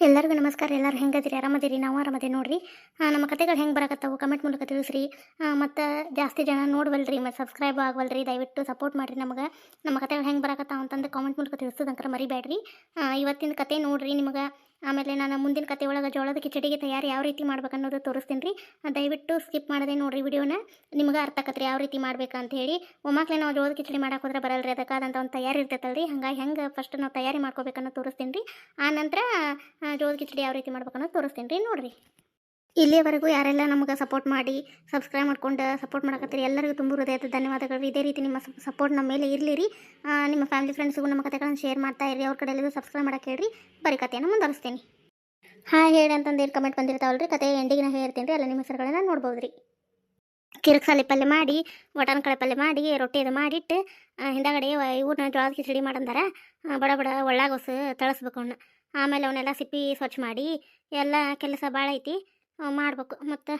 ಎಲ್ಲರಿಗೂ ನಮಸ್ಕಾರ, ಎಲ್ಲರೂ ಹೆಂಗದಿರಿ? ಆರಾಮದಿರಿ? ನಾವು ಆರಾಮದೇ ನೋಡ್ರಿ. ನಮ್ಮ ಕತೆಗಳು ಹೆಂಗೆ ಬರಕತ್ತವು? ಕಮೆಂಟ್ ಮೂಲಕ ತಿಳಿಸ್ರಿ. ಮತ್ತು ಜಾಸ್ತಿ ಜನ ನೋಡ್ವಲ್ರಿ ಮತ್ತು ಸಬ್ಸ್ಕ್ರೈಬ್ ಆಗವಲ್ರಿ. ದಯವಿಟ್ಟು ಸಪೋರ್ಟ್ ಮಾಡಿರಿ ನಮಗೆ. ನಮ್ಮ ಕತೆಗಳು ಹೆಂಗೆ ಬರಕತ್ತಾವ ಅಂತಂದು ಕಾಮೆಂಟ್ ಮೂಲಕ ತಿಳಿಸೋದಂಕ್ರೆ ಮರಿಬೇಡ್ರಿ ಇವತ್ತಿನ ಕತೆ ನೋಡ್ರಿ ನಿಮಗೆ. ಆಮೇಲೆ ನಾನು ಮುಂದಿನ ಕತೆ ಒಳಗೆ ಜೋಳದ ಕಿಚಡಿಗೆ ತಯಾರಿ ಯಾವ ರೀತಿ ಮಾಡ್ಬೇಕು ಅನ್ನೋದು ತೋರಿಸ್ತೀನಿ ರೀ. ದಯವಿಟ್ಟು ಸ್ಕಿಪ್ ಮಾಡದೆ ನೋಡಿರಿ ವಿಡಿಯೋನ. ನಿಮ್ಗೆ ಅರ್ಥ ಆಕತ್ರಿ ಯಾವ ರೀತಿ ಮಾಡ್ಬೇಕಂತ ಹೇಳಿ. ಒಮ್ಮಾಕ್ಲೆ ನಾವು ಜೋಳದ ಕಿಚಡಿ ಮಾಡಕ್ಕೆ ಹೋದ್ರೆ ಬರಲ್ರಿ ಅದಕ್ಕಾದಂಥ ಒಂದು ತಯಾರಿ ಇರ್ತೈತಲ್ರಿ. ಹಂಗಾಗಿ ಹೆಂಗೆ ಫಸ್ಟ್ ನಾವು ತಯಾರಿ ಮಾಡ್ಕೋಬೇಕನ್ನೋ ತೋರಿಸ್ತೀನಿ ರೀ. ಆ ನಂತರ ಜೋಳದ ಕಿಚಡಿ ಯಾವ ರೀತಿ ಮಾಡ್ಬೇಕನ್ನೋದು ತೋರಿಸ್ತೀನಿ ರೀ. ನೋಡಿರಿ. ಇಲ್ಲಿಯವರೆಗೂ ಯಾರೆಲ್ಲ ನಮಗೆ ಸಪೋರ್ಟ್ ಮಾಡಿ ಸಬ್ಸ್ಕ್ರೈಬ್ ಮಾಡ್ಕೊಂಡು ಸಪೋರ್ಟ್ ಮಾಡಕತ್ತೀರಿ, ಎಲ್ಲರಿಗೂ ತುಂಬ ಹೃದಯದ ಧನ್ಯವಾದಗಳು. ಇದೇ ರೀತಿ ನಿಮ್ಮ ಸಪೋರ್ಟ್ ನಮ್ಮ ಮೇಲೆ ಇರಲಿ ರೀ ನಿಮ್ಮ ಫ್ಯಾಮಿಲಿ ಫ್ರೆಂಡ್ಸ್ಗೂ ನಮ್ಮ ಕಥೆಗಳನ್ನು ಶೇರ್ ಮಾಡ್ತಾ ಇರಿ ಅವ್ರ ಕಡೆ ಎಲ್ಲರೂ ಸಬ್ಸ್ಕ್ರೈಬ್ ಮಾಡಕ್ಕೆ ಹೇಳ್ರಿ. ಬರೀ ಕತೆಯನ್ನು ಮುಂದುವರಿಸ್ತೀನಿ. ಹಾಂ, ಹೇಳಿ ಅಂತಂದು ಏನು ಕಮೆಂಟ್ ರೀ ಕತೆ ಎಂಡಿಗೆ ನಾ ಹೇಳ್ತೀನಿ ರೀ. ಅಲ್ಲ ನಿಮ್ಮ ಹೆಸರುಗಳನ್ನ ನೋಡ್ಬೋದು ರೀ ಕಿರಿಕ್ಸಾಲಿ ಪಲ್ಯ ಮಾಡಿ ಬಟಾನ್ ಕಳೆ ಪಲ್ಯ ಮಾಡಿ, ರೊಟ್ಟಿ ಇದು ಮಾಡಿಟ್ಟು ಹಿಂದಾಗಡೆ ಇವ್ರನ್ನ ಜೋಳದ ಕಿಚಡಿ ಮಾಡಂದಾರ. ಬಡ ಬಡ ಒಳ್ಳಾಗೊಸು ತಳಿಸ್ಬೇಕು ಅವನ್ನ ಆಮೇಲೆ ಅವನ್ನೆಲ್ಲ ಸಿಪ್ಪಿ ಸ್ವಚ್ಛ ಮಾಡಿ, ಎಲ್ಲ ಕೆಲಸ ಭಾಳ ಐತಿ. ಮಾಡ್ಬೇಕು. ಮತ್ತು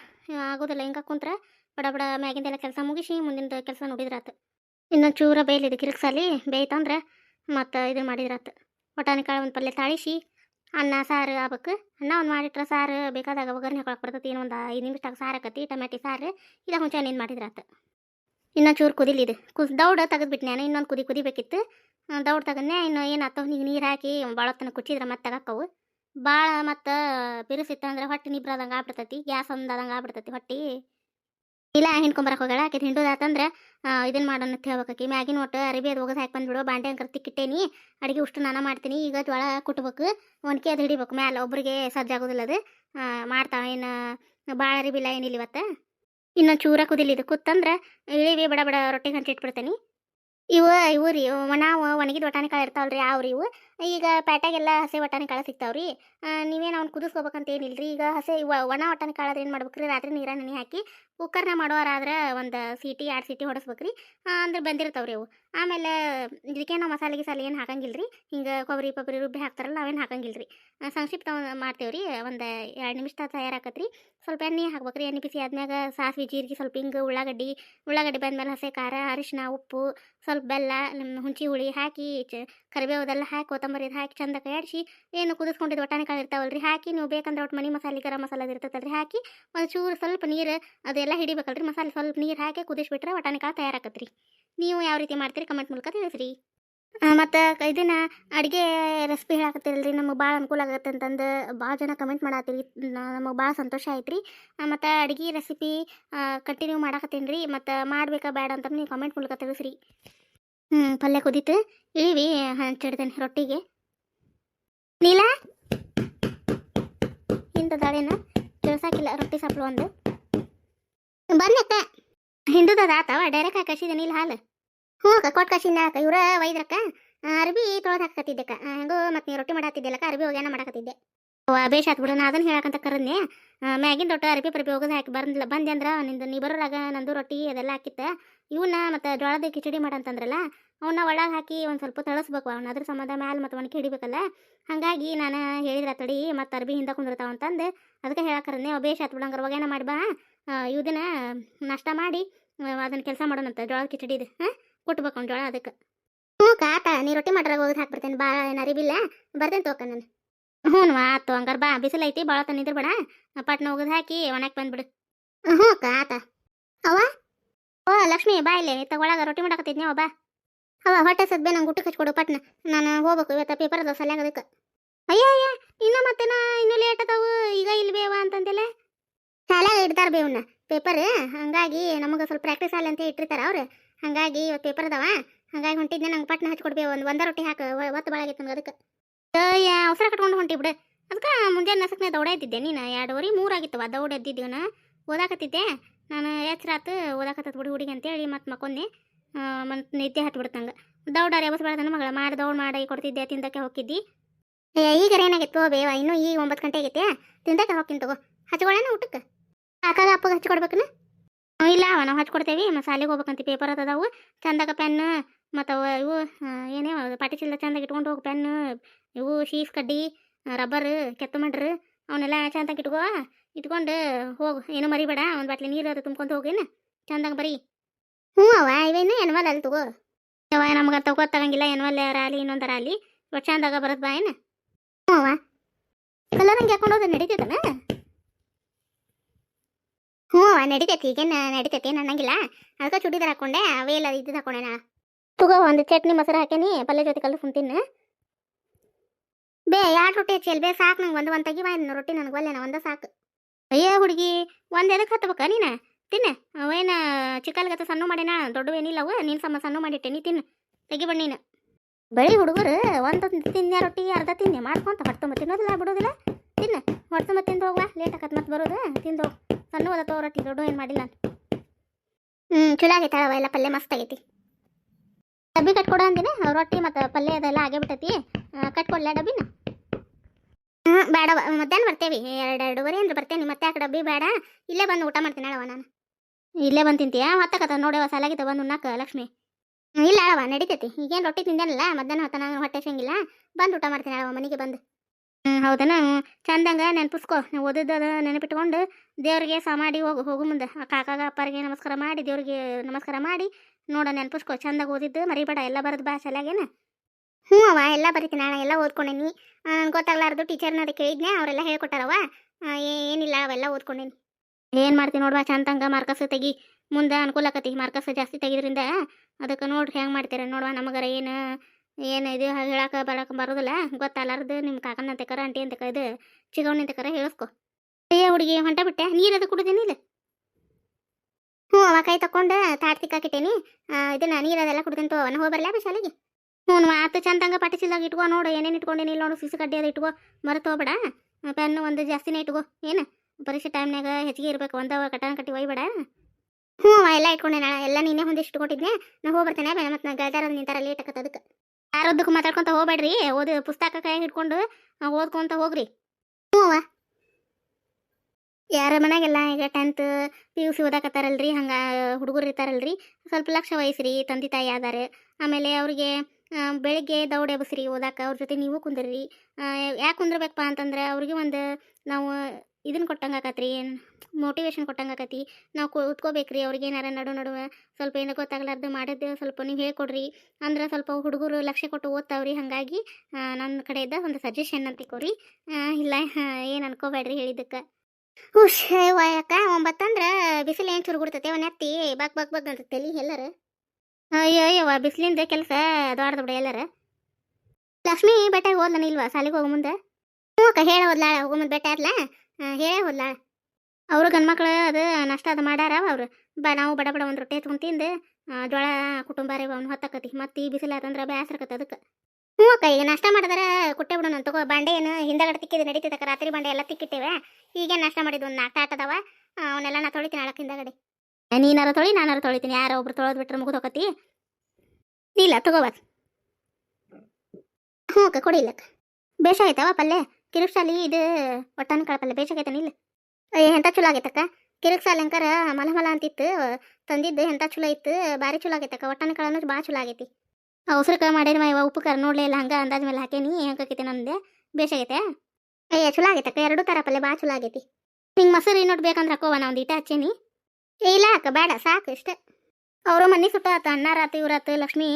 ಆಗೋದಿಲ್ಲ. ಹಿಂಗೆ ಕುಂತ್ರೆ ಬಡ ಬಡ ಮ್ಯಾಗಿಂದೆಲ್ಲ ಕೆಲಸ ಮುಗಿಸಿ ಮುಂದಿನ ಕೆಲಸ ನೋಡಿದ್ರಾತು. ಇನ್ನೊಂದು ಚೂರ ಬೇಯಲಿದ್ದು ಕಿರಿಕ್ಸಾಲಿ, ಬೇಯ್ತಂದ್ರೆ ಮತ್ತು ಇದು ಮಾಡಿದ್ರಾತು. ಬಟಾಣಿ ಕಾಳು ಒಂದು ಪಲ್ಯ ತಾಳಿಸಿ, ಅನ್ನ, ಸಾರು ಆಗ್ಬೇಕು. ಅನ್ನ ಒಂದು ಮಾಡಿಟ್ರೆ ಸಾರು ಬೇಕಾದಾಗ ಒಗ್ಗರಣೆ ಹಾಕೊಳಕ್ಕೆ ಬರ್ತೈತಿ. ಇನ್ನೊಂದು ಐದು ನಿಮಿಷದಾಗ ಸಾರು ಆಕತಿ ಟೊಮ್ಯಾಟಿ ಸಾರು ಇಲ್ಲ ಹುಂಚೆ ಹಣ್ಣಿನ ಮಾಡಿದ್ರಾತು. ಇನ್ನೊಂದು ಚೂರು ಕುದಿಲಿದೆ ಕುಸ್ ದೌಡ್ ತೆಗೆದ್ಬಿಟ್ಟು ನಾನು ಇನ್ನೊಂದು ಕುದಿ ಕುದಿಬೇಕಿತ್ತು. ದೌಡ್ ತಗೊಂಡೆ ಇನ್ನು ಏನಾಯ್ತು ಹೀಗೆ ನೀರು ಹಾಕಿ ಭಾಳ ಹೊತ್ತನ ಕುಚ್ಚಿದ್ರೆ ಮತ್ತೆ ತಗಕ್ಕವು ಭಾಳ ಮತ್ತು ಬಿರುಸಿತ್ತಂದ್ರೆ ಹೊಟ್ಟೆ ನಿಬ್ರದಂಗೆ ಆಗ್ಬಿಡ್ತೈತಿ, ಗ್ಯಾಸ್ ಒಂದಾದಂಗ ಆಗ್ಬಿಡ್ತೈತಿ ಹೊಟ್ಟಿ. ಇಲ್ಲ ಹಿಂಡ್ಕೊಂಬರಕ್ಕೆ ಹೋಗಲ್ಲ, ಆಕೆ ಹಿಂಡುದಾತಂದ್ರೆ ಇದನ್ನು ಮಾಡೋಣ ಅಂತ ಹೇಳ್ಬೇಕಾಕಿ ಮ್ಯಾಗಿನ ಒಟ್ಟು ಅರಿಬಿ ಅದು ಒಗದು ಹಾಕಿ ಬಂದ್ಬಿಡು, ಬಾಂಡೆ ಅಂಕರ್ ತಿಕ್ಕಿಟ್ಟೇನಿ. ಅಡುಗೆ ಉಷ್ಟು ನಾನು ಮಾಡ್ತೀನಿ, ಈಗ ಜೋಳ ಕುಟ್ಬೇಕು ಒಣಕೆ ಅದು ಹಿಡಿಬೇಕು ಮ್ಯಾಲೆ, ಒಬ್ರಿಗೆ ಸಜ್ಜಾಗೋದಿಲ್ಲ ಅದು. ಮಾಡ್ತಾವೆ ಏನು ಭಾಳ ಅರಿಬಿಲ್ಲ ಏನಿಲ್ಲ ಇವತ್ತು. ಇನ್ನ ಚೂರ ಕುದಿಲಿದು ಕುತ್ತಂದ್ರೆ, ಇಳಿವಿ ಬಡ ಬಡ ರೊಟ್ಟಿ ಹಂಚಿ ಇಟ್ಬಿಡ್ತೀನಿ. ಇವು ಇವು ರೀ ನಾವು ಒಣಗಿದ ಕಾಳು ಇರ್ತಾವಲ್ರಿ ಅವ್ರಿ ಇವು. ಈಗ ಪ್ಯಾಟಾಗೆಲ್ಲ ಹಸಿ ವಟಾಣಿ ಕಾಳು ಸಿಗ್ತಾವ್ರಿ. ನೀವೇನು ಅವ್ನು ಕುದಿಸ್ಕೋಬೇಕಂತ ಏನಿಲ್ಲ ರೀ ಈಗ ಹಸಿ ಒಣ ವಟಾಣಿ ಕಾಳಾದ್ರೆ ಏನು ಮಾಡ್ಬೇಕು ರೀ ರಾತ್ರಿ ನೀರ ನೆನೆ ಹಾಕಿ ಕುಕ್ಕರ್ನ ಮಾಡೋರಾದ್ರೆ ಒಂದು ಸೀಟಿ, ಎರಡು ಸೀಟಿ ಹೊಡಿಸ್ಬೇಕು ರೀ ಅಂದ್ರೆ ಬಂದಿರ್ತಾವ್ರಿ ಅವು. ಆಮೇಲೆ ಇದಕ್ಕೆ ನಾವು ಮಸಾಲೆ ಗಿಸಾಲೆ ಏನು ಹಾಕಂಗಿಲ್ಲ ರೀ ಹಿಂಗೆ ಕೊಬ್ಬರಿ ಪಬ್ಬರಿ ರುಬ್ಬಿ ಹಾಕ್ತಾರಲ್ಲ ನಾವೇನು ಹಾಕಂಗಿಲ್ಲ ರೀ ಸಂಕ್ಷಿಪ್ತ ಮಾಡ್ತೇವೆ ರೀ ಒಂದು ಎರಡು ನಿಮಿಷ ತಯಾರಾಕತ್ರಿ. ಸ್ವಲ್ಪ ಎಣ್ಣೆ ಹಾಕ್ಬೇಕು ರೀ ಎಣ್ಣೆ ಬಿಸಿ ಆದ್ಮ್ಯಾಗ ಸಾಸಿವೆ, ಜೀರಿಗೆ ಸ್ವಲ್ಪ ಹಿಂಗೆ ಉಳ್ಳಾಗಡ್ಡಿ ಉಳ್ಳಾಗಡ್ಡಿ ಬಂದಮೇಲೆ ಹಸಿ, ಖಾರ ಅರಿಶಿನ ಉಪ್ಪು, ಸ್ವಲ್ಪ ಬೆಲ್ಲ, ಹುಂಚಿ ಹುಳಿ ಹಾಕಿ ಚ ಹಾಕಿ ಹಾಕಿ ಕೊತ್ತಂಬರಿ ಹಾಕಿ ಚಂದ ಕೈಯಾಡಿಸಿ, ಏನು ಕುದಿಸ್ಕೊಂಡಿದ್ದು ಒಟ್ಟಾಣಿ ಕಾಳು ಇರ್ತಾವಲ್ರಿ, ಹಾಕಿ ನೀವು ಬೇಕಂದ್ರೆ ಒಟ್ಟು ಮನೆ ಮಸಾಲೆ ಗರಂ ಮಸಾಲೆ ಇರ್ತದಲ್ರಿ ಹಾಕಿ ಒಂದು ಚೂರು ಸ್ವಲ್ಪ ನೀರು, ಅದೆಲ್ಲ ಹಿಡಿಬೇಕಲ್ರಿ, ಮಸಾಲೆ ಸ್ವಲ್ಪ ನೀರು ಹಾಕಿ ಕುದಿಸ್ಬಿಟ್ರೆ ವಟಾಣಿ ಕಾಳು ತಯಾರಾಕತ್ರಿ. ನೀವು ಯಾವ ರೀತಿ ಮಾಡ್ತೀರಿ ಕಮೆಂಟ್ ಮೂಲಕ ತಿಳಿಸ್ರಿ. ಮತ್ತು ಇದನ್ನ ಅಡುಗೆ ರೆಸಿಪಿ ಹೇಳಕತ್ತಿರಲ್ರಿ, ನಮಗೆ ಭಾಳ ಅನುಕೂಲ ಆಗತ್ತೆ ಅಂತಂದು ಭಾಳ ಜನ ಕಮೆಂಟ್ ಮಾಡತ್ತೀರಿ ನಮಗೆ ಭಾಳ ಸಂತೋಷ ಆಯ್ತು ರೀ ಮತ್ತು ಅಡುಗೆ ರೆಸಿಪಿ ಕಂಟಿನ್ಯೂ ಮಾಡಾಕತ್ತೀನಿ ರೀ ಮತ್ತು ಮಾಡ್ಬೇಕಾ ಬೇಡ ಅಂತ ನೀವು ಕಮೆಂಟ್ ಮೂಲಕ ತಿಳಿಸ್ರಿ. ಹ್ಞೂ ಪಲ್ಯ ಕುದೀತು. ಇಳಿವಿ ಹಂಚಿಡ್ತೇನೆ ರೊಟ್ಟಿಗೆ. ನೀಲ? ಇಂಥದ್ದಾಳೇನ ತಿಳ್ಸಾಕಿಲ್ಲ, ರೊಟ್ಟಿ ಸಪ್ಲು ಒಂದು. ಅಕ್ಕ ಹಿಂಡುದದ ಆತವ ಡೈರೆಕ್ಟ್ ಹಾಕಿ ಕಸಿದೆ ನೀಲ್ ಹಾಲು. ಹ್ಞೂ ಅಕ್ಕ ಕೊಟ್ಟು ಕಸಿಂದ ಅಕ್ಕ ಇವ್ರ ಒಯ್ದ್ರಕ್ಕ ಅರ್ಬಿ ತೊಳೆದು ಹಾಕತ್ತಿದ್ದೆಕ್ಕ ಹೆಂಗೋ ಮತ್ತೆ ನೀ ರೊಟ್ಟಿ ಮಾಡತ್ತಿದ್ದೆಲ್ಲಕ್ಕ ಅರ್ಬಿ ಹೋಗ್ಯಾನ ಮಾಡಕತ್ತಿದ್ದೆ. ಬೇಷ್ ಆತ್ ಬಿಡು, ನಾ ಅದನ್ನ ಹೇಳಕಂತ ಕರದ್ನೆ. ಮ್ಯಾಗಿನ ದೊಡ್ಡ ಅರ್ಬಿ ಪರ್ಬಿ ಹೋಗೋದು ಹಾಕಿ ಬಂದ್ಲ ಬಂದೆ ಅಂದ್ರೆ ನಿಂದು ನೀ ಬರೋರಾಗ ನಂದು ರೊಟ್ಟಿ ಅದೆಲ್ಲ ಹಾಕಿತ್ತ. ಇವನ್ನ ಮತ್ತು ಜೋಳದ ಕಿಚಡಿ ಮಾಡಂತಂದ್ರಲ್ಲ ಅವನ್ನ ಒಳಗೆ ಹಾಕಿ ಒಂದು ಸ್ವಲ್ಪ ತಳಸ್ಬೇಕು ಅವ್ನ ಅದ್ರ ಸಂಬಂಧ ಮ್ಯಾಲೆ ಮತ್ತು ಒಣಗಿ ಹಿಡಿಬೇಕಲ್ಲ. ಹಾಗಾಗಿ ನಾನು ಹೇಳಿದ್ರ ತಡಿ ಮತ್ತು ಅರ್ಬಿ ಹಿಂದೆ ಕುಂದಿರ್ತಾವ ಅಂತಂದು ಅದಕ್ಕೆ ಹೇಳಕ್ಕರನ್ನೇ ಬೇಷ್ ಆತ್ ಒಗೇನ ಮಾಡಿ ಬಾ. ಇದನ್ನ ನಾಷ್ಟ ಮಾಡಿ ಅದನ್ನ ಕೆಲಸ ಮಾಡೋಣಂತ ಜೋಳದ ಕಿಚಡಿದು, ಹಾಂ, ಕೊಟ್ಬೇಕು ಅವ್ನ ಜೋಳ ಅದಕ್ಕೆ. ಹ್ಞೂ ಕಾಟ ನೀ ರೊಟ್ಟಿ ಮಾಡ್ರಾಗ ಹೋಗಿ ಹಾಕ್ಬಿಡ್ತೇನೆ ಬಾ, ಏನು ಅರಿಬಿಲ್ಲ ಬರ್ತೇನೆ ತೋಕ ನಾನು. ಹ್ಞೂ ಆತು ಹಂಗಾರ ಬಾ ಬಿಸಿಲೈತಿ ಭಾಳ ತನ್ನಿದ್ರ ಬೇಡ. ಪಟ್ನ ಒಗದು ಹಾಕಿ ಒಣಕ್ಕೆ ಬಂದ್ಬಿಡು. ಹ್ಞೂ ಆತ. ಅವ ಓ, ಲಕ್ಷ್ಮಿ, ಬಾ ಇಲ್ಲೇ ತಗೊಳಗ ರೊಟ್ಟಿ ಮಾಡಕತ್ತಿದ್ನಿ ಅವ ಬಾ. ಅವ ಹೊಟ್ಟೆ ಸದ್ಬೆ ನಂಗೆ ಊಟಕ್ಕೆ ಹಚ್ಕೊಡು ಪಟ್ನ ನಾನು ಹೋಗ್ಬೇಕು, ಇವತ್ತು ಪೇಪರ್ ಅದ ಸಲ್ಯಾಗ ಅದಕ್ಕೆ. ಅಯ್ಯ ಅಯ್ಯ, ಇನ್ನೂ ಮತ್ತೆ ನಾ ಇನ್ನೂ ಲೇಟ್ ಅದಾವು, ಈಗ ಇಲ್ಲಿ ಬೇವ ಅಂತಂದಿಲ್ಲ? ಶಾಲ್ಯಾಗ ಇಡ್ತಾರ ಬೇವನ್ನ ಪೇಪರ್. ಹಂಗಾಗಿ ನಮಗೆ ಸ್ವಲ್ಪ ಪ್ರಾಕ್ಟೀಸ್ ಆಗಲಿ ಅಂತ ಇಟ್ಟಿರ್ತಾರ ಅವ್ರು. ಹಂಗಾಗಿ ಇವತ್ತು ಪೇಪರ್ ಅದಾವ. ಹಂಗಾಗಿ ಹೊಂಟಿದ್ದೆ ನಂಗೆ ಪಟ್ನ ಹಚ್ಕೊಡ್ಬೇವು ಒಂದು, ಒಂದ ರೊಟ್ಟಿ ಹಾಕಿ ಒತ್ತು ಭಾಳ ಆಗೈತೆ ನನಗೆ ಅದಕ್ಕೆ. ಅವಸರ ಕಟ್ಕೊಂಡು ಹೊಂಟಿ ಬಿಡು. ಅದಕ್ಕೆ ಮುಂಜಾನೆ ನಸಕ್ನೆ ದೌಡ ಎದ್ದಿದ್ದೆ. ನೀನು ಎರಡುವರೆ ಮೂರಾಗಿತ್ತವ ದೌಡ ಎದ್ದಿದ್ದೀವನ ಓದಾಕತ್ತಿದ್ದೆ. ನಾನು ಎಚ್ಚರಾತು ಓದಾಕತ್ತದ ಬಿಡು ಹುಡುಗಿ ಅಂತೇಳಿ ಮತ್ತೆ ಮಕ್ಕೊಂದೆ. ಮತ್ತು ನಿದ್ದೆ ಹತ್ತು ಬಿಡ್ತಂಗೆ ದೌಡ ರೇಬಸ್ಬೇಡ ನನ್ನ ಮಗಳ. ಮಾಡಿ, ದೌಡ್ ಮಾಡಿ ಕೊಡ್ತಿದ್ದೆ. ತಿಂದಕ್ಕೆ ಹೋಗಿದ್ದಿ ಈಗ ಏನಾಗಿತ್ತು ಬೇವ ಇನ್ನೂ ಈ ಒಂಬತ್ತು ಗಂಟೆ ಆಗೈತೆ. ತಿಂದಕ್ಕೆ ಹೋಗ್ತೀನಿ ತಗೋ. ಹಚ್ಕೊಳ್ಳೋಣ ಊಟಕ್ಕೆ? ಕಾಕಾಗ, ಅಪ್ಪಗೆ ಹಚ್ಕೊಡ್ಬೇಕನ ಇಲ್ಲ ಅವ ನಾವು ಹಚ್ಕೊಡ್ತೇವಿ ಮತ್ತು ಶಾಲೆಗೆ ಹೋಗ್ಬೇಕಂತ ಪೇಪರ್ ಅದಾವು. ಚಂದಾಗ ಪೆನ್ ಮತ್ತು ಇವು ಏನೇ ಪಾಟಿ ಚೀಲ ಚಂದಾಗಿ ಇಟ್ಕೊಂಡು ಹೋಗಿ ಪೆನ್ ಇವು ಶೀಸ್ ಕಡ್ಡಿ ರಬ್ಬರ್, ಕೆತ್ತಮಂಡ್ರು ಅವನ್ನೆಲ್ಲ ಚಂದಾಗಿ ಇಟ್ಕೋ. ಇಟ್ಕೊಂಡು ಹೋಗು. ಏನು ಮರಿಬೇಡ. ಒಂದು ಬಾಟ್ಲಿ ನೀರು ತುಂಬ್ಕೊಂಡು ಹೋಗೇನ ಚಂದಾಗ ಬರೀ ಹ್ಞೂ ಅವ ಇವೇನು ಎನ್ವಲ್ ಅಲ್ಲಿ ತಗೋ. ಅವ ನಮ್ಗೆ ತಗೋ ತಗಂಗಿಲ್ಲ. ಎನ್ವಲ್ ರಾಲಿ ಇನ್ನೊಂದರ ಅಲ್ಲಿ ಒಟ್ಟು ಚಂದಾಗ ಬರತ್ ಬಾ ಏನು. ಹ್ಞೂ ಅವ ಕಲರ್ ಹಂಗೆ ಹಾಕೊಂಡು ಹೋದ್ರೆ ನಡೀತೈತನ? ಹ್ಞೂ ನಡಿತೈತಿ. ಈಗೇನು ನಡಿತೈತಿ ಅನ್ನಂಗಿಲ್ಲ. ಅದಕ್ಕೆ ಚೂಡಿದಾರ ಹಾಕೊಂಡೆ ಅವೇಲ ಇದ್ದಿದ್ದು ಹಾಕೊಂಡೆ ನಾ ತಗೋ, ಒಂದು ಚಟ್ನಿ ಮೊಸರು ಹಾಕೇನಿ ಪಲ್ಯ ಜೊತೆ ಕಲ್ಲು ತಿನ್ನು ಬೇ, ಎರಡು ರೊಟ್ಟಿ ಹಚ್ಚಿ ಬೇ? ಸಾಕು ನಂಗೆ ಒಂದು ಒಂದು ತೆಗಿವ ರೊಟ್ಟಿ ನನಗೆ ಒಲ್ಲೆನ, ಒಂದ ಸಾಕು. ಅಯ್ಯ ಹುಡುಗಿ, ಒಂದು ಎದಕ್ಕೆ ಹತ್ತಬೇಕ ನೀನು? ತಿನ್ನ. ಅವೇನ ಚಿಕ್ಕಲ್ಗತ್ತ ಸಣ್ಣ ಮಾಡಿನ ದೊಡ್ಡ ಏನಿಲ್ಲ ಅವು, ನೀನು ಸಮ ಸಣ್ಣ ಮಾಡಿಟ್ಟೇನಿ ತಿನ್ನು. ಬಣ್ಣ ನೀನು. ಬರೀ ಹುಡುಗರು ಒಂದು ತಿನ್ನೆ ರೊಟ್ಟಿ, ಅರ್ಧ ತಿನ್ನೆ ಮಾಡ್ಕೊಂತ ಮತ್ತೆ ತಿನ್ನೋದಿಲ್ಲ, ಬಿಡೋದಿಲ್ಲ. ತಿನ್ನ. ಮತ್ತೆ ತಿಂದು ಹೋಗ್ವಾ ಲೇಟ್ ಆಗತ್ತೆ ಮತ್ತೆ ಬರೋದು, ತಿಂದು ಸಣ್ಣ ಹೋದ ತೋ ರೊಟ್ಟಿ ದೊಡ್ಡ ಏನು ಮಾಡಿಲ್ಲ ನಾನು. ಹ್ಞೂ ಚಲೋ ಆಗೈತೆ ಅವ, ಎಲ್ಲ ಪಲ್ಯ ಮಸ್ತ್ ಆಗೈತಿ. ಡಬ್ಬಿ ಕಟ್ಕೊಡ ಅಂದಿನಿ, ರೊಟ್ಟಿ ಮತ್ತು ಪಲ್ಯ ಅದೆಲ್ಲ ಆಗೇ ಬಿಟ್ಟೈತಿ ಕಟ್ಕೊಡ್ಲ ಡಬ್ಬಿನ? ಹ್ಞೂ ಬೇಡ ಮಧ್ಯಾಹ್ನ ಬರ್ತೇವಿ. ಎರಡು ಎರಡೂವರೆ ಅಂದ್ರೆ ಬರ್ತೇನೆ. ಮತ್ತೆ ಯಾಕೆ ಡಬ್ಬಿ ಬೇಡ. ಇಲ್ಲೇ ಬಂದು ಊಟ ಮಾಡ್ತೀನಿ ಅಳವ ನಾನು ಇಲ್ಲೇ ಬಂದು ತಿಂತೀಯಾ? ಹೊತ್ತಕತ್ತ ನೋಡವ ಸಲಾಗಿತ್ತ ಬಂದು ಉಣ್ಣಾಕ ಲಕ್ಷ್ಮಿ. ಹ್ಮ್, ಇಲ್ಲ ಅಳವ ನಡೀತೈತಿ. ಈಗೇನು ರೊಟ್ಟಿ ತಿಂದೇನಲ್ಲ ಮಧ್ಯಾಹ್ನ ಹೊತ್ತ ನಾನು ಹೊಟ್ಟೆ ಸಿಂಗಿಲ್ಲ ಬಂದು ಊಟ ಮಾಡ್ತೀನಿ ಅಳವ ಮನೆಗೆ ಬಂದು. ಹ್ಞೂ ಹೌದನ? ಚಂದಂಗ ನೆನಪಿಸ್ಕೋ. ಓದಿದ್ದದ ನೆನಪಿಟ್ಕೊಂಡು ದೇವ್ರಿಗೆ ಸಹ ಮಾಡಿ ಹೋಗು ಹೋಗು ಮುಂದೆ. ಆ ಕಾಕಾಗ ಅಪ್ಪರಿಗೆ ನಮಸ್ಕಾರ ಮಾಡಿ ದೇವ್ರಿಗೆ ನಮಸ್ಕಾರ ಮಾಡಿ ನೋಡ ನೆನ್ಪಿಸ್ಕೊ. ಚಂದಾಗ ಓದಿದ್ದು ಮರಿಬೇಡ ಎಲ್ಲ ಬರೋದು ಬಾ ಶಾಲ್ಯಾಗೇನ ಹ್ಞೂ ಅವ ಎಲ್ಲ ಬರಿತೀನಿ ಅಣ್ಣ ಎಲ್ಲ ಓದ್ಕೊಂಡೇನಿ. ನನಗೆ ಟೀಚರ್ನ ಅದಕ್ಕೆ ಕೇಳಿದ್ನೆ, ಅವರೆಲ್ಲ ಹೇಳ್ಕೊಟ್ಟಾರವ ಏನಿಲ್ಲ, ಅವೆಲ್ಲ ಓದ್ಕೊಂಡೇನಿ. ಏನು ಮಾಡ್ತೀನಿ ನೋಡುವ ಚಂದಂಗ ಮಾರ್ಕಸ್ ತೆಗಿ. ಮುಂದೆ ಅನುಕೂಲ ಆಕತಿ ಮಾರ್ಕಸ್ ಜಾಸ್ತಿ ತೆಗಿದ್ರಿಂದ ಅದಕ್ಕೆ ನೋಡ್ರಿ ಹೆಂಗೆ ಮಾಡ್ತೀರ ನೋಡುವ, ನಮಗರ ಏನು ಏನು ಇದು ಹೇಳಕ್ಕೆ ಬರಕ್ಕೆ ಬರೋದಿಲ್ಲ. ಗೊತ್ತಲ್ಲಾರ್ದು ನಿಮ್ಮ ಕಾಕನ ಅಂತೆಕರ ಆಂಟಿ ಅಂತ ಇದು ಚಿಗವಣ್ಣ ಕರ ಹೇಳಿಸ್ಕೊ. ಅಯ್ಯ ಹುಡುಗಿ, ಹೊಂಟ ಬಿಟ್ಟೆ ನೀರದು ಕುಡಿದೀನಿ ಇಲ್ಲ ಹ್ಞೂ ಅವ ಕೈ ತಕೊಂಡು ತಾಟ್ ತಿಕ್ಕಾಕಿಟ್ಟೇನಿ ಇದನ್ನ ನೀರದೆಲ್ಲ ಕುಡ್ತೀನಿ ತೋ ಅವನ ಬರಲ್ಲ ಬಿ ಶಾಲೆಗೆ? ಹ್ಞೂ ಆತ ಚಂದಂಗ ಪಟ್ಟಿ ಚೀಲದಾಗ ಇಟ್ಕೋ ನೋಡು ಏನೇನು ಇಟ್ಕೊಂಡೇನಿ ಇಲ್ಲ ನೋಡು ಸಿಸು ಕಡ್ಡಿ ಅದು ಇಟ್ಕೋ ಮರೆತು ಹೋಗ್ಬೇಡ. ಪೆನ್ನು ಒಂದು ಜಾಸ್ತಿನೇ ಇಟ್ಕೋ ಏನು? ಪರೀಕ್ಷೆ ಟೈಮ್ನಾಗ ಹೆಚ್ಚಿಗೆ ಇರ್ಬೇಕು ಒಂದವ ಕಟ್ಟನ ಕಟ್ಟಿ ಒಯ್ಬೇಡ. ಹ್ಞೂ ಎಲ್ಲ ಇಟ್ಕೊಂಡೆ ನಾಳೆ ಎಲ್ಲ ನೀನೇ ಒಂದಿಷ್ಟು ಇಟ್ಕೊಂಡಿದ್ನೆ ನಾ ಹೋಗ್ಬರ್ತೇನೆ ಮತ್ತೆ ನಾ ಗೆಳತಾರ ನಿಂತಾರ ಲೇಟ್ ಆಗತ್ತೆ ಅದಕ್ಕೆ. ಯಾರೊದ್ದಕ್ಕೂ ಮಾತಾಡ್ಕೊಂತ ಹೋಗ್ಬೇಡ್ರಿ ಓದು ಪುಸ್ತಕ ಕೈ ಆ, ಓದ್ಕೊಂತ ಹೋಗ್ರಿ. ಹ್ಞೂ ಯಾರ ಮನ್ಯಾಗೆಲ್ಲ ಈಗ ಟೆಂತ್ ಪಿ ಯು ಸಿ ಓದಾಕತ್ತಾರಲ್ರಿ ಹಂಗೆ ಹುಡುಗರು ಇರ್ತಾರಲ್ರಿ ಸ್ವಲ್ಪ ಲಕ್ಷ ವಹಿಸ್ರಿ ತಂದೆ ತಾಯಿ ಆದಾರೆ ಆಮೇಲೆ ಅವ್ರಿಗೆ ಬೆಳಿಗ್ಗೆ ದೌಡ್ ಎಬಸ್ರಿ ಓದಾಕ ಅವ್ರ ಜೊತೆ ನೀವು ಕುಂದ್ರಿ ಯಾಕೆ ಕುಂದ್ರಬೇಕಪ್ಪ ಅಂತಂದ್ರೆ ಅವ್ರಿಗೆ ಒಂದು ನಾವು ಇದನ್ನ ಕೊಟ್ಟಂಗೆ ಆಕತ್ರಿ ಮೋಟಿವೇಶನ್ ಕೊಟ್ಟಂಗೆ ಆಕತಿ ನಾವು ಕೂತ್ಕೋಬೇಕ್ರಿ ಅವ್ರಿಗೆ ಏನಾರ ನಡು ನಡುವೆ ಸ್ವಲ್ಪ ಏನೋ ಗೊತ್ತಾಗ್ಲಾರ್ದು ಮಾಡಿದ್ದು ಸ್ವಲ್ಪ ನೀವು ಹೇಳ್ಕೊಡ್ರಿ. ಅಂದ್ರೆ ಸ್ವಲ್ಪ ಹುಡುಗರು ಲಕ್ಷ್ಯ ಕೊಟ್ಟು ಓದ್ತಾವ್ರಿ ಹಾಗಾಗಿ ನನ್ನ ಕಡೆಯಿಂದ ಒಂದು ಸಜೆಷನ್ ಅಂತ ತಿಳ್ಕೊರಿ. ಆ, ಇಲ್ಲ ಏನು ಅನ್ಕೋಬೇಡ್ರಿ ಹೇಳಿದ್ದಕ್ಕೆ. ಹುಷ್ ಯಾಕ ಒಂಬತ್ತಂದ್ರೆ ಬಿಸಿಲು ಏನು ಚುರುಗುಡ್ತತೆ ಅವನ ಎತ್ತಿ ಬಗ್ ಬಗ್ ಬಗ್ ಅಂತ ತಲಿ ಎಲ್ಲರ. ಅಯ್ಯೋ ಅಯ್ಯವ್ವ ಬಿಸಿಲಿಂದ ಕೆಲಸ ದೊಡ್ಡದು ಬಿಡ ಎಲ್ಲರ. ಲಕ್ಷ್ಮಿ ಬೆಟ್ಟ ಹೋದ್ಲನ ಇಲ್ವಾ ಸಾಲಿಗೆ ಹೋಗೋ ಮುಂದೆ? ಹ್ಞೂ ಅಕ್ಕ, ಹೇಳ ಹೋದ್ಲಾಳ ಹೋಗೋ ಮುಂದೆ ಬೆಟ್ಟ ಆದ್ಲ ಹೇಳೇ ಹೋದ್ಲಾಳ ಅವರು ಗಂಡ್ಮಕ್ಳು ಅದು ನಷ್ಟ ಅದು ಮಾಡ್ಯಾರ ಅವ್ರು. ಬಾ, ನಾವು ಬಡ ಬಡ ಒಂದು ರೊಟ್ಟಿ ಎತ್ಕೊಂಡು ತಿಂದು ಜೋಳ ಕುಟುಂಬ ರೀ ಅವ್ನು ಹೊತ್ತಕತಿ. ಮತ್ತೆ ಈ ಬಿಸಿಲು ಆತಂದ್ರೆ ಬೇಸರಕತ್ತೆ ಅದಕ್ಕೆ. ಹ್ಞೂ ಅಕ್ಕ, ಈಗ ನಾಷ್ಟ ಮಾಡಿದ್ರೆ ಕುಟ್ಟೆ ಬಿಡೋಣ ತಗೋ. ಬಾಂಡೆ ಏನು ಹಿಂದಗಡೆ ತಿಕ್ಕಿದ್ದು ನಡೀತೈತಕ್ಕ ರಾತ್ರಿ ಬಾಂಡೆ ಎಲ್ಲ ತಿಕ್ಕಿಟ್ಟೇವೆ. ಈಗೇನು ನಾಷ್ಟ ಮಾಡಿದ್ದು? ಒಂದು ನಾಲ್ಕು ಆಟದವ ಅವನ್ನೆಲ್ಲ ನಾ ತೊಳಿತೀನಿ ಅಳಕ್ಕೆ ಹಿಂದಗಡೆ. ನೀನಾರ ತೊಳಿ, ನಾನಾರ ತೊಳಿತೀನಿ. ಯಾರೋ ಒಬ್ರು ತೊಳೆದು ಬಿಟ್ರೆ ಮುಗಿದು ಹೋಗತಿ ಇಲ್ಲ ತಗೋಬಾರ ಹ್ಞೂ ಅಕ್ಕ, ಕೊಡಿ ಇಲ್ಲಕ್ಕ. ಬೇಷಾಗೈತವ ಪಲ್ಲೆ ಕಿರುಕ್ ಸಾಲಿ ಇದು ಒಟ್ಟಾನ ಕಾಳು ಪಲ್ಯ ಬೇಷಾಗೈತನ ಇಲ್ಲ? ಎಂತ ಚಲೋ ಆಗೈತಕ್ಕ? ಕಿರುಕ್ ಸಾಲಿ ಅಂಕಾರ ಮಲ ಮಲ ಅಂತಿತ್ತು. ತಂದಿದ್ದು ಎಂತ ಚಲೋ ಇತ್ತು? ಭಾರಿ ಚಲೋ ಆಗೈತಕ್ಕ. ಒಟ್ಟಾನ ಕಾಳು ಭಾಳ ಚಲೋ ಆಗೈತಿ. ಅವಸರಕ್ಕೆ ಮಾಡಿದ್ರೆ ಇವ ಉಪ್ಪು ಖಾರ ನೋಡಲೇ ಇಲ್ಲ. ಹಂಗೆ ಅಂದಾಜ ಮೇಲೆ ಹಾಕೇನಿ. ಹೆಂಗಾಕೈತಿ ನಂದೆ? ಬೇಷಾಗೈತೆ ಅಯ್ಯ ಚಲೋ ಆಗೈತಕ್ಕ. ಎರಡು ಥರ ಪಲ್ಲೆ ಭಾಳ ಚಲೋ ಆಗೈತಿ. ಹಿಂಗೆ ಮೊಸರು ಇನ್ನೊಟ್ಟು ಬೇಕಂದ್ರೆ ಹಾಕೋವ ನಾ ಒಂದು ಇಟ ಹಚ್ಚೇನಿ. ಇಲ್ಲ, ಅಕ್ಕ, ಬೇಡ, ಸಾಕು ಇಷ್ಟ. ಅವರು ಮನೆ ಸುಟ್ಟ ಆತ ಅಣ್ಣಾರಾತ ಇವ್ರಾತ ಲಕ್ಷ್ಮಿ,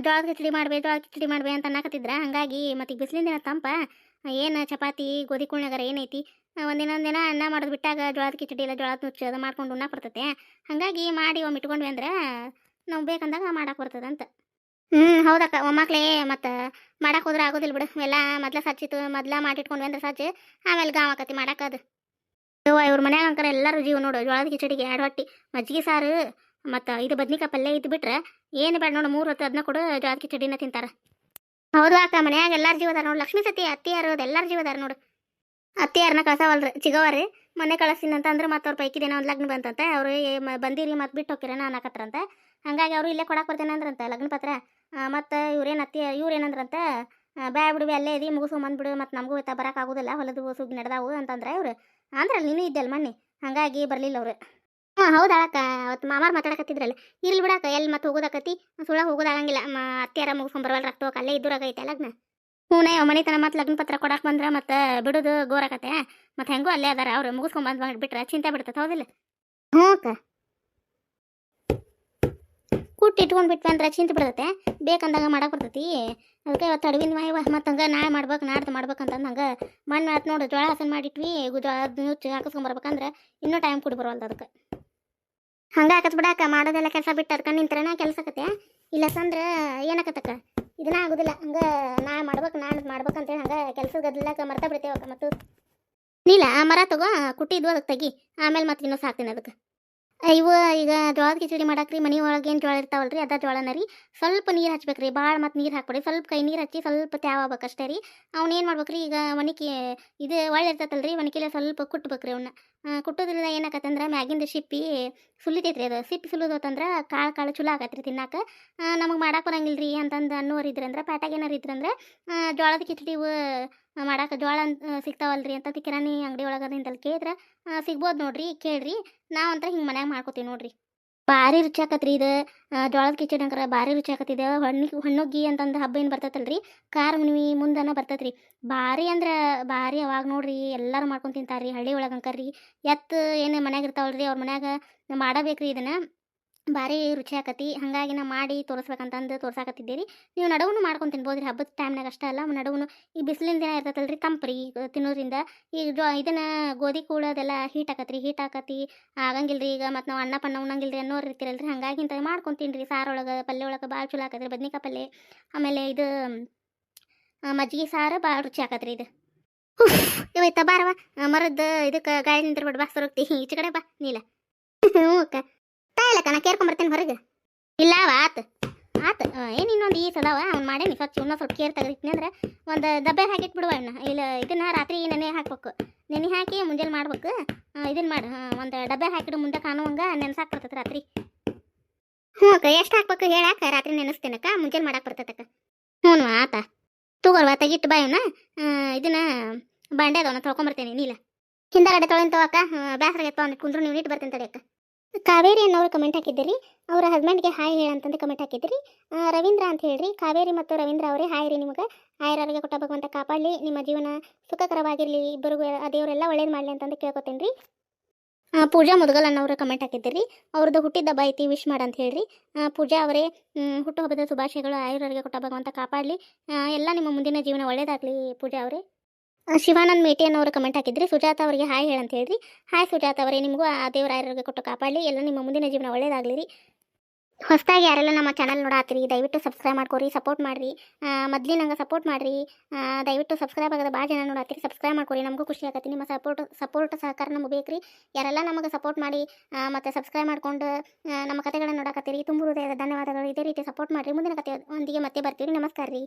ಜೋಳದ ಕಿಚಡಿ ಮಾಡ್ಬೇ, ಜೋಳದ ಕಿಚಡಿ ಮಾಡ್ಬೇ ಅಂತ ಅನ್ನಕತ್ತಿದ್ರ, ಹಂಗಾಗಿ ಮತ್ತೆ ಈಗ ಬಿಸಿಲಿನ ದಿನ ತಂಪ, ಏನು ಚಪಾತಿ, ಗೋಧಿ ಕುಳ್ನಾಗರ ಏನೈತಿ ಒಂದಿನ ಒಂದಿನ ಅನ್ನ ಮಾಡೋದು ಬಿಟ್ಟಾಗ ಜೋಳದ ಕಿಚಡಿ ಇಲ್ಲ, ಜೋಳದ ನುಚ್ಚು ಅದು ಮಾಡ್ಕೊಂಡು ಉಣ್ಣ ಬರ್ತೈತೆ. ಹಾಗಾಗಿ ಮಾಡಿ ಒಮ್ಮೆ ಇಟ್ಕೊಂಡ್ವಿ ಅಂದ್ರೆ ನಾವು ಬೇಕಂದಾಗ ಮಾಡಕ್ಕೆ ಬರ್ತದೆ ಅಂತ. ಹ್ಞೂ ಹೌದಕ್ಕ ಒಮ್ಮಕ್ಳೇ ಮತ್ತು ಮಾಡಕ್ಕೆ ಹೋದ್ರೆ ಆಗೋದಿಲ್ಲ ಬಿಡು, ಎಲ್ಲ ಮೊದ್ಲ ಸಚ್ಚಿತ್ತು ಮೊದ್ಲ ಮಾಡಿಟ್ಕೊಂಡ್ವಿ ಅಂದ್ರೆ ಸಜ್ಜು, ಆಮೇಲೆ ಮಾಡಕ್ಕೆ ಅದು. ಯವ್ವ, ಇವ್ರ ಮನ್ಯಾಗ ಅಂಕರ ಎಲ್ಲರೂ ಜೀವ ನೋಡು, ಜೋಳದ ಕಿಚಡಿಗೆ ಎರಡು ಹೊಟ್ಟಿ, ಮಜ್ಜಿಗೆ ಸಾರು, ಮತ್ತು ಇದು ಬದ್ನಿಕಾಯಿ ಪಲ್ಯ ಇದ್ದು ಬಿಟ್ರೆ ಏನು ಬೇಡ ನೋಡು, ಮೂರು ಹೊತ್ತು ಅದನ್ನ ಕೊಡು, ಜೋಳದ ಕಿಚಡಿನ ತಿಂತಾರ. ಹೌದು ಅಕ್ಕ, ಮನ್ಯಾಗ ಎಲ್ಲರ ಜೀವ ಅದಾರ ನೋಡು, ಲಕ್ಷ್ಮೀ ಸತಿ ಅತ್ತಿಯಾರು ಎಲ್ಲಾರ ಜೀವ ಅದಾರ ನೋಡು. ಅತ್ತಿಯಾರನ್ನ ಕಳ್ಸವಲ್ರಿ ಚಿಗವರಿ ಮನೆ ಕಳಿಸ್ತೀನಿ ಅಂತ ಅಂದ್ರೆ ಮತ್ತೆ ಅವ್ರ ಪೈಕಿದೇನೋ ಒಂದು ಲಗ್ನ ಬಂತಂತೆ, ಅವರು ಬಂದಿರಿ ಮತ್ತೆ ಬಿಟ್ಟು ಹೋಗಿರೇನ ಅಂತ ಹಂಗಾಗಿ ಅವರು ಇಲ್ಲೇ ಕೊಡಕ್ಕೆ ಬರ್ತೇನೆ ಅಂದ್ರಂತೆ, ಲಗ್ನ ಪತ್ರ. ಮತ್ತು ಇವ್ರೇನು ಅತ್ತಿ, ಇವ್ರು ಏನಂದ್ರಂತ ಬ್ಯಾ ಬಿಡು, ಅಲ್ಲೇ ಇದಿ ಮುಗಿಸ್ಕೊಂಬಂದ್ಬಿಡು ಮತ್ತು ನಮಗೂ ಇತ್ತ ಬರಕ್ಕೆ ಆಗೋದಿಲ್ಲ, ಹೊಲದ ಸುಗ್ಗಿ ನಡೆದಾವು ಅಂತಂದ್ರೆ ಅವ್ರು ಅಂದ್ರಲ್ಲ ನೀನು ಇದ್ದಲ್ಲ ಮೊನ್ನೆ ಹಾಗಾಗಿ ಬರಲಿಲ್ಲ ಅವ್ರು. ಹಾಂ, ಹೌದಾ ಅಕ್ಕ ಅವತ್ತು ಮಾಮಾರ್ ಮಾತಾಡಕತ್ತಿದ್ರಲ್ಲ. ಇರ್ಲಿ ಬಿಡಕ್ಕ ಎಲ್ಲಿ ಮತ್ತೆ ಹೋಗೋದಾಕತಿ ಸುಳ ಹೋಗೋದಾಗಂಗಿಲ್ಲ. ಮ ಅತ್ತೆಯಾರ ಮುಗಿಸ್ಕೊಂಡು ಬರವಲ್ಲ ರಕ್ತ ಹೋಗಕ್ಕೆ ಅಲ್ಲೇ ಇದ್ದೂರಾಗೈತೆ ಲಗ್ನ. ಹ್ಞೂ ಮನೆತನ ಮತ್ತೆ ಲಗ್ನ ಪತ್ರ ಕೊಡಕ್ಕೆ ಬಂದ್ರೆ ಮತ್ತೆ ಬಿಡೋದು ಗೋರಾಕತ್ತೆ ಮತ್ತೆ ಹೆಂಗೂ ಅಲ್ಲೇ ಅದಾರ. ಅವ್ರು ಮುಗಿಸ್ಕೊಂಡು ಬಂದು ಬಿಟ್ರೆ ಚಿಂತೆ ಬಿಡ್ತದೆ ಹೌದಿಲ್ಲ? ಹ್ಞೂ ಅಕ್ಕ. ಕುಟ್ಟಿ ಇಟ್ಕೊಂಡು ಬಿಟ್ವಿ ಅಂದ್ರೆ ಚಿಂತೆ ಬಿಡತ್ತೆ. ಬೇಕಂದಾಗ ಮಾಡಕ್ಕೆ ಬರ್ತೈತಿ. ಅದಕ್ಕೆ ಇವತ್ತು ಅಡವಿನ ಮಾಯವ ಮತ್ತು ಹಂಗೆ ನಾಳೆ ಮಾಡ್ಬೇಕು, ನಾಡ್ದು ಮಾಡ್ಬೇಕಂತಂದು ಹಂಗೆ ಮಣ್ಣು ಆತು ನೋಡು ಜೋಳ ಹಸನ್ ಮಾಡಿಟ್ವಿ ಜೋಳದ ನುಚ್ಚು ಹಾಕಿಸ್ಕೊಂಬರ್ಬೇಕಂದ್ರೆ ಇನ್ನೂ ಟೈಮ್ ಕೊಡಿ ಅದಕ್ಕೆ. ಹಂಗೆ ಹಾಕತ್ ಬಿಡಾಕ ಮಾಡೋದೆಲ್ಲ ಕೆಲಸ ಬಿಟ್ಟು ಅದಕ್ಕೆ ನಿಂತ್ರನ ಕೆಲಸ ಆಕತ್ತೆ. ಇಲ್ಲ ಸಂದ್ರೆ ಏನಾಕತ್ತಕ್ಕ? ಇದನ್ನ ಆಗುದಿಲ್ಲ. ಹಂಗೆ ನಾ ಮಾಡ್ಬೇಕು ನಾಳೆ ಮಾಡ್ಬೇಕಂತೇಳಿ ಹಂಗೆ ಕೆಲಸದ ಗದ್ದಲಕ್ಕೆ ಮರ್ತಾ ಬಿಡ್ತೇವಕ್ಕ ಮತ್ತು. ನೀಲ ಆ ಮರ ತಗೋ ಕುಟ್ಟಿದ್ವು ಅದಕ್ಕೆ ತೆಗಿ. ಆಮೇಲೆ ಮತ್ತೆ ಇನ್ನೂ ಸಾಕ್ತೀನಿ ಅದಕ್ಕೆ. ಇವು ಈಗ ಜೋಳದ ಕಿಚಡಿ ಮಾಡಾಕ್ರಿ, ಮನೆ ಒಳಗೆ ಏನು ಜೋಳ ಇರ್ತಾವಲ್ರಿ, ಅದ ಜೋಳನ ರೀ. ಸ್ವಲ್ಪ ನೀರು ಹಚ್ಬೇಕ್ರಿ ಭಾಳ ಮತ್ತು ನೀರು ಹಾಕ್ಬೇಡಿ ಸ್ವಲ್ಪ ಕೈ ನೀರು ಹಚ್ಚಿ ಸ್ವಲ್ಪ ತ್ಯಾವ ಅಷ್ಟೇ ರೀ. ಅವ್ನ ಏನು ಮಾಡ್ಬೇಕ್ರಿ, ಈಗ ಒಣಕಿ ಇದು ಒಳ್ಳೆ ಇರ್ತೈತಲ್ರಿ ಒಣಕಿಲೆ ಸ್ವಲ್ಪ ಕುಟ್ಬೇಕ್ರಿ ಅವನ್ನ ಕುಟ್ಟೋದ್ರಿಂದ ಏನಾಕತ್ತಂದ್ರೆ, ಮ್ಯಾಗಿಂದ ಶಿಪ್ಪಿ ಸುಲಿತೈತ್ರಿ ಅದು. ಸಿಪ್ಪಿ ಸುಲಿದೋತಂದ್ರೆ ಕಾಳು ಕಾಳು ಚುಲೋ ಆಗತ್ರಿ ತಿನ್ನಾಕ. ನಮಗೆ ಮಾಡಕ್ಕೆ ಬರಂಗಿಲ್ಲ ರೀ ಅಂತಂದು ಅನ್ನೋರು ಇದ್ರಂದ್ರೆ ಪ್ಯಾಟಾಗ ಇದ್ರಂದ್ರೆ ಜೋಳದ ಕಿಚಡಿ ಮಾಡಕ್ಕೆ ಜೋಳ ಅಂತ ಸಿಗ್ತಾವಲ್ರಿ ಅಂತ ಕಿರಾಣಿ ಅಂಗಡಿ ಒಳಗೆ ಇಂತಲ್ಲಿ ಕೇಳಿದ್ರೆ ಸಿಗ್ಬೋದು ನೋಡ್ರಿ ಕೇಳ್ರಿ ಅಂತ ಹಿಂಗೆ ಮನ್ಯಾಗ ಮಾಡ್ಕೋತೀವಿ ನೋಡ್ರಿ. ಭಾರಿ ರುಚಿ ಆಕತ್ರಿ ಇದು ಜೋಳದ ಕಿಚಡಿ ಅಂಕರ ಭಾರಿ ರುಚಿ ಆಕತ್ತಿದೆ, ಹಣ್ಣು ಹಣ್ಣುಗ್ಗಿ ಅಂತಂದು ಹಬ್ಬ ಏನು ಬರ್ತೈತಲ್ರಿ, ಖಾರ ಹುಣ್ಣಿಮೆ ಮುಂದನ ಬರ್ತೈತ್ರಿ. ಭಾರಿ ಅಂದ್ರೆ ಭಾರಿ ಅವಾಗ ನೋಡ್ರಿ ಎಲ್ಲರೂ ಮಾಡ್ಕೊಂಡು ತಿಂತಾರೆ ರೀ ಹಳ್ಳಿ ಒಳಗೆ ಅಂಕರ್ರಿ, ಎತ್ತು ಏನು ಮನ್ಯಾಗ ಇರ್ತಾವಲ್ರಿ ಅವ್ರ ಮನ್ಯಾಗ ಮಾಡಬೇಕ್ರಿ ಇದನ್ನ. ಭಾರಿ ರುಚಿ ಆಕತಿ. ಹಾಗಾಗಿ ನಾ ಮಾಡಿ ತೋರಿಸ್ಬೇಕಂತಂದು ತೋರ್ಸಾಕತ್ತಿದ್ದೀರಿ. ನೀವು ನಡುವನ್ನು ಮಾಡ್ಕೊಂಡು ತಿನ್ಬೋದು ರೀ ಹಬ್ಬದ ಟೈಮ್ನಾಗ ಅಷ್ಟೇ ಅಲ್ಲ ನಡುವನ್ನು ಈ ಬಿಸಿಲಿನ ದಿನ ಇರ್ತೈತಲ್ರಿ ತಂಪ್ರಿ ಈಗ ತಿನ್ನೋದ್ರಿಂದ. ಈಗ ಜೋ ಗೋದಿ ಗೋಧಿ ಕೂಡೋದೆಲ್ಲ ಹೀಟ್ ಆಕತ್ರಿ ಹೀಟ್ ಆಕತಿ ಆಗಂಗಿಲ್ಲ ರೀ ಈಗ. ಮತ್ತು ನಾವು ಅನ್ನ ಪಣ್ಣ ಉಣ್ಣಂಗಿಲ್ಲ ರೀ ಅನ್ನೋರು ಇರ್ತಿರಲ್ರಿ. ಹಾಗಾಗಿ ಇಂಥ ಮಾಡ್ಕೊಂಡು ತಿನ್ನಿರಿ ಸಾರೊಳಗೆ ಪಲ್ಯ ಒಳಗೆ ಭಾಳ ಚಲೋ ಆಕತ್ರಿ. ಬದ್ನಿಕಾಯಿ ಪಲ್ಯ. ಆಮೇಲೆ ಇದು ಮಜ್ಜಿಗೆ ಸಾರು ಭಾಳ ರುಚಿ ಆಕತ್ರಿ ಇದು. ಇವತ್ತ ಬಾರವ ಮರದ್ದು ಇದಕ್ಕೆ ಗಾಯ ನಿಂತಿರ್ಬೇಡ ಬಾ, ಸೊರಗ್ತಿ. ಈಚೆ ಕಡೆ ಬಾ, ನೀಲ. ಹ್ಞೂ ಅಕ್ಕ. ತಾಯಿಲಕ್ಕ ನಾ ಕೇರ್ಕೊಂಬರ್ತೇನೆ ಹೊರಗೆ. ಇಲ್ಲ, ಆತು. ಆತು. ಏನು ಇನ್ನೊಂದು ಈಸ್ ಅದಾವ ಅವ್ನು ಮಾಡೇನಿ ಸ್ವಚ್ಛ ಇನ್ನೊಂದು ಸ್ವಲ್ಪ ಕೇರ್ ತೆಗೆದಿಟ್ನಿ ಅಂದ್ರೆ ಒಂದು ಡಬ್ಬೆ ಹಾಕಿಟ್ಬಿಡುವ ಇನ್ನು ಇಲ್ಲ, ಇದನ್ನ ರಾತ್ರಿ ನೆನೆ ಹಾಕ್ಬೇಕು. ನೆನೆ ಹಾಕಿ ಮುಂಜಾನೆ ಮಾಡ್ಬೇಕು. ಇದನ್ನ ಮಾಡು. ಒಂದು ಡಬ್ಬೆ ಹಾಕಿಡು, ಮುಂದೆ ಕಾಣುವಂಗ ನೆನ್ಸಾಕ್ ಬರ್ತೈತೆ ರಾತ್ರಿ. ಹ್ಞೂ ಅಕ್ಕ, ಎಷ್ಟು ಹಾಕ್ಬೇಕು ಹೇಳಾಕ ರಾತ್ರಿ ನೆನೆಸ್ತೇನಕ್ಕ ಮುಂಜಾನೆ ಮಾಡಕ್ಕೆ ಬರ್ತೈತಕ್ಕ ಹ್ಞೂ ಆತ. ತಗೋರ್ವ ತೆಗಿಟ್ಟು ಬಾ ಇವನ್ನ ಇದನ್ನ ಬಾಂಡೆ ಅದವನ್ನ ತೊಳ್ಕೊಂಬರ್ತೇನೆ, ನೀಲ. ಹಿಂದಗಡೆ ತೊಳೆಂತವಕ್ಕ ಬ್ಯಾಸರ ಎತ್ತವ ಕುಂದ್ರು, ನೀವು ನೀಟ್ ಬರ್ತೇನೆ ತಡಿಯಕ್ಕ ಕಾವೇರಿ ಅನ್ನೋರು ಕಮೆಂಟ್ ಹಾಕಿದ್ದೀರಿ. ಅವರ ಹಸ್ಬೆಂಡ್ಗೆ ಹಾಯ್ ಹೇಳಂತಂದು ಕಮೆಂಟ್ ಹಾಕಿದ್ರಿ ರವೀಂದ್ರ ಅಂತ ಹೇಳ್ರಿ. ಕಾವೇರಿ ಮತ್ತು ರವೀಂದ್ರ ಅವರೇ ಹಾಯ್ ರೀ ನಿಮಗೆ. ಆಯರಾರಿಗೆ ಕೊಟ್ಟ ಭಗವಂತ ಕಾಪಾಡಲಿ. ನಿಮ್ಮ ಜೀವನ ಸುಖಕರವಾಗಿರಲಿ. ಇಬ್ಬರಿಗೂ ದೇವರೆಲ್ಲ ಒಳ್ಳೇದು ಮಾಡಲಿ ಅಂತಂದು ಕೇಳ್ಕೊತೀನಿ ರೀ ಪೂಜಾ ಮುದಗಲ್ ಅನ್ನೋರು ಕಮೆಂಟ್ ಹಾಕಿದ್ದೀರಿ. ಅವ್ರದ್ದು ಹುಟ್ಟಿದ ಐತಿ ವಿಶ್ ಮಾಡಂತ ಹೇಳ್ರಿ. ಆ, ಪೂಜಾ ಅವರೇ ಹುಟ್ಟುಹಬ್ಬದ ಶುಭಾಶಯಗಳು. ಆಯುರ್ವರಿಗೆ ಕೊಟ್ಟ ಭಗವಂತ ಕಾಪಾಡಲಿ. ಎಲ್ಲ ನಿಮ್ಮ ಮುಂದಿನ ಜೀವನ ಒಳ್ಳೇದಾಗಲಿ ಪೂಜಾ ಅವರೇ. ಶಿವಾನಂದ್ ಮೇಟಿ ಅನ್ನೋರು ಕಮೆಂಟ್ ಹಾಕಿದ್ರಿ. ಸುಜಾತ ಅವರಿಗೆ ಹಾಯ್ ಹೇಳಂತ ಹೇಳ್ರಿ. ಹಾಯ್ ಸುಜಾತ ಅವರೇ, ನಿಮಗೂ ಆ ದೇವರ ಆರೋಗ್ಯ ಕೊಟ್ಟು ಕಾಪಾಡಲಿ. ಎಲ್ಲ ನಿಮ್ಮ ಮುಂದಿನ ಜೀವನ ಒಳ್ಳೇದಾಗಲಿ ಹೊಸದಾಗಿ ಯಾರೆಲ್ಲ ನಮ್ಮ ಚಾನಲ್ ನೋಡಾತ್ರಿ, ದಯವಿಟ್ಟು ಸಬ್ಸ್ಕ್ರೈಬ್ ಮಾಡ್ಕೊರಿ ಸಪೋರ್ಟ್ ಮಾಡಿರಿ. ಮೊದ್ಲಿನಂಗೆ ಸಪೋರ್ಟ್ ಮಾಡಿರಿ. ದಯವಿಟ್ಟು ಸಬ್ಸ್ಕ್ರೈಬ್ ಆಗೋದು ಭಾಳ ಜನ ನೋಡಾತ್ರಿ. ಸಬ್ಸ್ಕ್ರೈಬ್ ಮಾಡ್ಕೊರಿ, ನಮಗೂ ಖುಷಿ ಆಗತ್ತೆ. ನಿಮ್ಮ ಸಪೋರ್ಟ್ ಸಪೋರ್ಟ್ ಸಹಕಾರ ನಮಗೆ ಬೇಕ್ರಿ. ಯಾರೆಲ್ಲ ನಮಗೆ ಸಪೋರ್ಟ್ ಮಾಡಿ ಮತ್ತು ಸಬ್ಸ್ಕ್ರೈಬ್ ಮಾಡ್ಕೊಂಡು ನಮ್ಮ ಕತೆಗಳನ್ನ ನೋಡಾಕತ್ತೀರಿ. ತುಂಬ ಹೃದಯದ ಧನ್ಯವಾದಗಳು. ಇದೇ ರೀತಿ ಸಪೋರ್ಟ್ ಮಾಡಿರಿ. ಮುಂದಿನ ಕತೆ ಒಂದಿಗೆ ಮತ್ತೆ ಬರ್ತೀವಿ ನಮಸ್ಕಾರ ರೀ